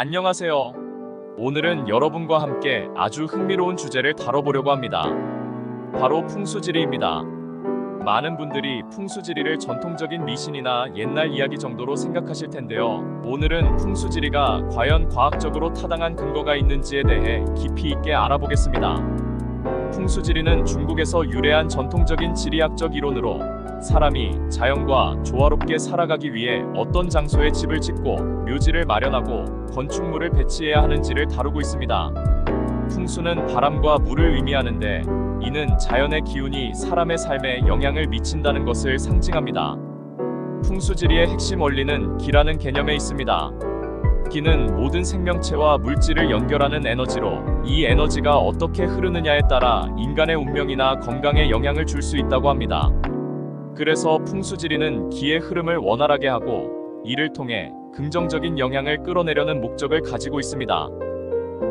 안녕하세요. 오늘은 여러분과 함께 아주 흥미로운 주제를 다뤄보려고 합니다. 바로 풍수지리입니다. 많은 분들이 풍수지리를 전통적인 미신이나 옛날 이야기 정도로 생각하실 텐데요. 오늘은 풍수지리가 과연 과학적으로 타당한 근거가 있는지에 대해 깊이 있게 알아보겠습니다. 풍수지리는 중국에서 유래한 전통적인 지리학적 이론으로 사람이 자연과 조화롭게 살아가기 위해 어떤 장소에 집을 짓고 묘지를 마련하고 건축물을 배치해야 하는지를 다루고 있습니다. 풍수는 바람과 물을 의미하는데 이는 자연의 기운이 사람의 삶에 영향을 미친다는 것을 상징합니다. 풍수지리의 핵심 원리는 기라는 개념에 있습니다. 기는 모든 생명체와 물질을 연결하는 에너지로 이 에너지가 어떻게 흐르느냐에 따라 인간의 운명이나 건강에 영향을 줄 수 있다고 합니다. 그래서 풍수지리는 기의 흐름을 원활하게 하고 이를 통해 긍정적인 영향을 끌어내려는 목적을 가지고 있습니다.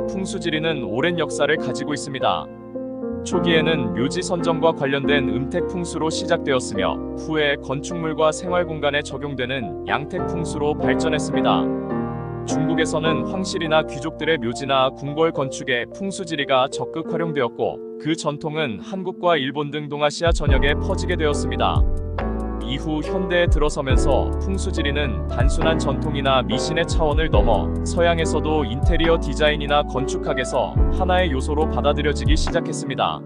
풍수지리는 오랜 역사를 가지고 있습니다. 초기에는 묘지 선정과 관련된 음택 풍수로 시작되었으며 후에 건축물과 생활 공간에 적용되는 양택 풍수로 발전했습니다. 중국에서는 황실이나 귀족들의 묘지나 궁궐 건축에 풍수지리가 적극 활용되었고 그 전통은 한국과 일본 등 동아시아 전역에 퍼지게 되었습니다. 이후 현대에 들어서면서 풍수지리는 단순한 전통이나 미신의 차원을 넘어 서양에서도 인테리어 디자인이나 건축학에서 하나의 요소로 받아들여지기 시작했습니다.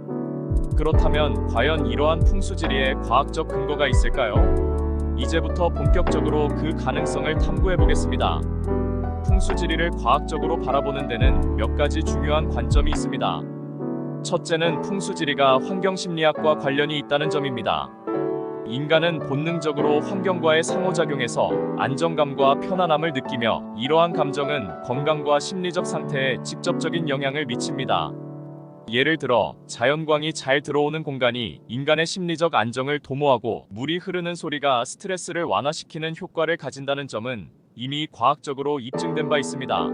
그렇다면 과연 이러한 풍수지리에 과학적 근거가 있을까요? 이제부터 본격적으로 그 가능성을 탐구해 보겠습니다. 풍수지리를 과학적으로 바라보는 데는 몇 가지 중요한 관점이 있습니다. 첫째는 풍수 지리가 환경 심리학과 관련이 있다는 점입니다. 인간은 본능적으로 환경과의 상호작용에서 안정감과 편안함을 느끼며 이러한 감정은 건강과 심리적 상태에 직접적인 영향을 미칩니다. 예를 들어 자연광이 잘 들어오는 공간이 인간의 심리적 안정을 도모하고 물이 흐르는 소리가 스트레스를 완화시키는 효과를 가진다는 점은 이미 과학적으로 입증된 바 있습니다.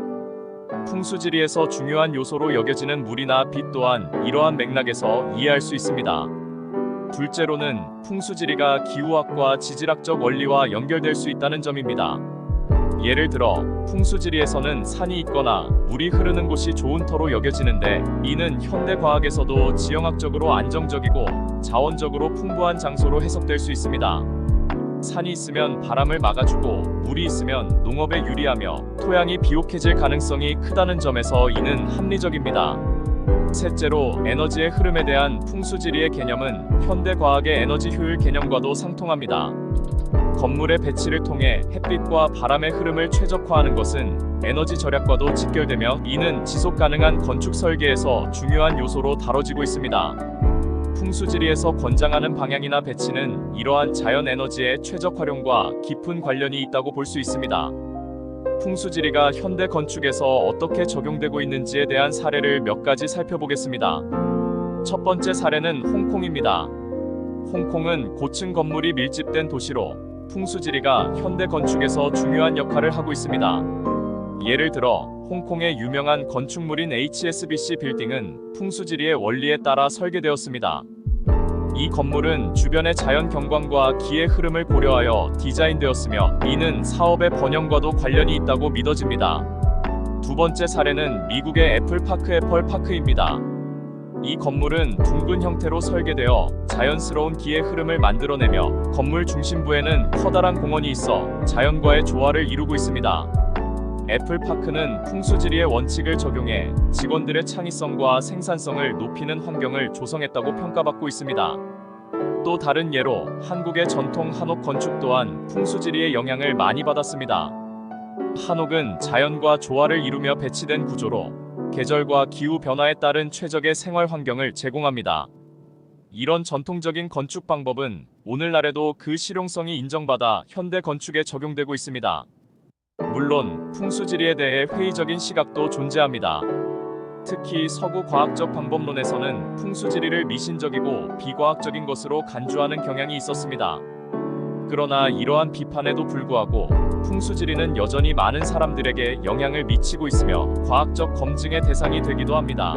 풍수지리에서 중요한 요소로 여겨지는 물이나 빛 또한 이러한 맥락에서 이해할 수 있습니다. 둘째로는 풍수지리가 기후학과 지질학적 원리와 연결될 수 있다는 점입니다. 예를 들어 풍수지리에서는 산이 있거나 물이 흐르는 곳이 좋은 터로 여겨지는데 이는 현대 과학에서도 지형학적으로 안정적이고 자원적으로 풍부한 장소로 해석될 수 있습니다. 산이 있으면 바람을 막아주고 물이 있으면 농업에 유리하며 토양이 비옥해질 가능성이 크다는 점에서 이는 합리적입니다. 셋째로 에너지의 흐름에 대한 풍수지리의 개념은 현대 과학의 에너지 효율 개념과도 상통합니다. 건물의 배치를 통해 햇빛과 바람의 흐름을 최적화하는 것은 에너지 절약과도 직결되며 이는 지속 가능한 건축 설계에서 중요한 요소로 다뤄지고 있습니다. 풍수지리에서 권장하는 방향이나 배치는 이러한 자연 에너지의 최적 활용과 깊은 관련이 있다고 볼 수 있습니다. 풍수지리가 현대 건축에서 어떻게 적용되고 있는지에 대한 사례를 몇 가지 살펴보겠습니다. 첫 번째 사례는 홍콩입니다. 홍콩은 고층 건물이 밀집된 도시로 풍수지리가 현대 건축에서 중요한 역할을 하고 있습니다. 예를 들어 홍콩의 유명한 건축물인 HSBC 빌딩은 풍수지리의 원리에 따라 설계되었습니다. 이 건물은 주변의 자연 경관과 기의 흐름을 고려하여 디자인되었으며 이는 사업의 번영과도 관련이 있다고 믿어집니다. 두 번째 사례는 미국의 애플파크 애플파크입니다. 이 건물은 둥근 형태로 설계되어 자연스러운 기의 흐름을 만들어내며 건물 중심부에는 커다란 공원이 있어 자연과의 조화를 이루고 있습니다. 애플파크는 풍수지리의 원칙을 적용해 직원들의 창의성과 생산성을 높이는 환경을 조성했다고 평가받고 있습니다. 또 다른 예로 한국의 전통 한옥 건축 또한 풍수지리의 영향을 많이 받았습니다. 한옥은 자연과 조화를 이루며 배치된 구조로 계절과 기후 변화에 따른 최적의 생활 환경을 제공합니다. 이런 전통적인 건축 방법은 오늘날에도 그 실용성이 인정받아 현대 건축에 적용되고 있습니다. 물론 풍수지리에 대해 회의적인 시각도 존재합니다. 특히 서구 과학적 방법론에서는 풍수지리를 미신적이고 비과학적인 것으로 간주하는 경향이 있었습니다. 그러나 이러한 비판에도 불구하고 풍수지리는 여전히 많은 사람들에게 영향을 미치고 있으며 과학적 검증의 대상이 되기도 합니다.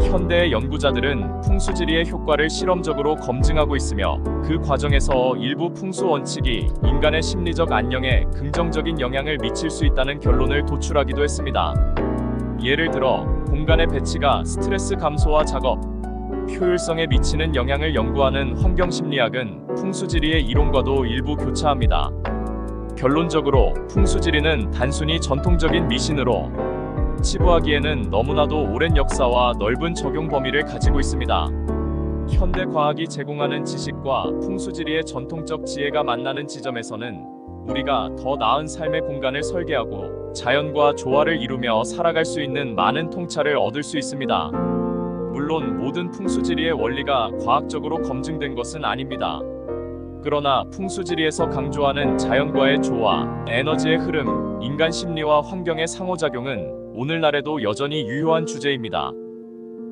현대의 연구자들은 풍수지리의 효과를 실험적으로 검증하고 있으며 그 과정에서 일부 풍수 원칙이 인간의 심리적 안녕에 긍정적인 영향을 미칠 수 있다는 결론을 도출하기도 했습니다. 예를 들어 공간의 배치가 스트레스 감소와 작업, 효율성에 미치는 영향을 연구하는 환경심리학은 풍수지리의 이론과도 일부 교차합니다. 결론적으로 풍수지리는 단순히 전통적인 미신으로 치부하기에는 너무나도 오랜 역사와 넓은 적용 범위를 가지고 있습니다. 현대 과학이 제공하는 지식과 풍수지리의 전통적 지혜가 만나는 지점에서는 우리가 더 나은 삶의 공간을 설계하고 자연과 조화를 이루며 살아갈 수 있는 많은 통찰을 얻을 수 있습니다. 물론 모든 풍수지리의 원리가 과학적으로 검증된 것은 아닙니다. 그러나 풍수지리에서 강조하는 자연과의 조화, 에너지의 흐름, 인간 심리와 환경의 상호작용은 오늘날에도 여전히 유효한 주제입니다.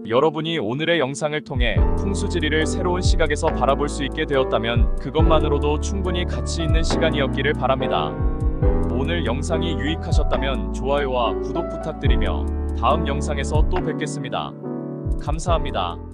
여러분이 오늘의 영상을 통해 풍수지리를 새로운 시각에서 바라볼 수 있게 되었다면 그것만으로도 충분히 가치 있는 시간이었기를 바랍니다. 오늘 영상이 유익하셨다면 좋아요와 구독 부탁드리며 다음 영상에서 또 뵙겠습니다. 감사합니다.